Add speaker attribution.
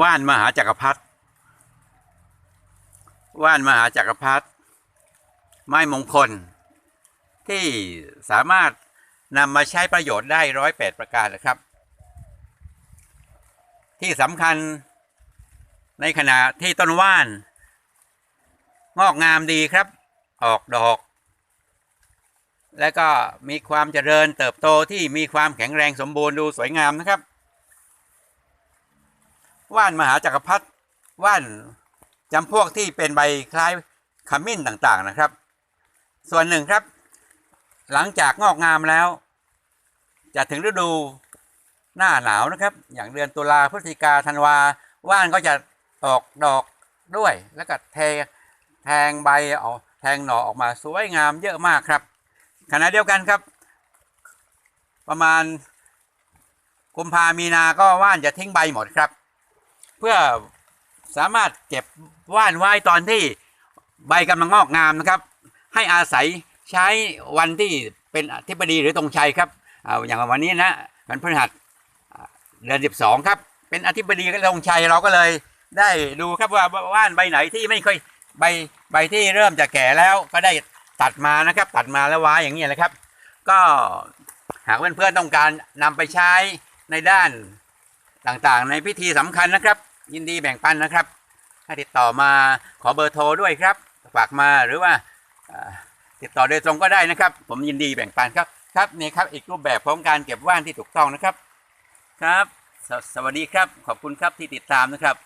Speaker 1: ว่านมหาจักรพรรดิว่านมหาจักรพรรดิไม้มงคล ที่สามารถนำมาใช้ประโยชน์ได้ร้อยแปดประการนะครับ ที่สำคัญในขณะที่ต้นว่าน งอกงามดีครับ ออกดอก และก็มีความเจริญเติบโตที่มีความแข็งแรงสมบูรณ์ดูสวยงามนะครับ ว่านมหาจักรพรรดิว่านจำพวกที่เป็นใบคล้ายขมิ้นต่างๆนะครับ ส่วนหนึ่งครับ หลังจากงอกงามแล้ว จะถึงฤดูหน้าหนาวนะครับ อย่างเดือนตุลาพฤศจิกาธันวาว่านก็จะออกดอกด้วย แล้วก็แทงแทงใบออกแทงหน่อออกมาสวยงามเยอะมากครับ ขณะเดียวกันครับ ประมาณกุมภามีนาก็ว่านจะทิ้งใบหมดครับ เพื่อสามารถเก็บว่านไว้ตอนที่ใบกำลังงอกงามนะครับ ให้อาศัยใช้วันที่เป็นอธิบดีหรือตรงชัยครับอย่างวันนี้นะวันพฤหัสเดือนสิบสองครับ เป็นอธิบดีกับตรงชัยเราก็เลยได้ดูครับว่าว่านใบไหนที่ไม่ค่อยใบใบที่เริ่มจะแก่แล้วก็ได้ตัดมานะครับ ตัดมาแล้วไว้อย่างนี้แหละครับ ก็หากเพื่อนๆต้องการนำไปใช้ในด้านต่างๆ ในพิธีสำคัญนะครับ ยินดีแบ่งปันนะครับให้ติดต่อมาขอเบอร์โทรด้วยครับ ฝากมาหรือว่าติดต่อโดยตรงก็ได้นะครับ ผมยินดีแบ่งปันครับ ครับนี่ครับอีกรูปแบบของการเก็บว่านที่ถูกต้องนะครับ ครับสสวัสดีครับ ขอบคุณครับที่ติดตามนะครับ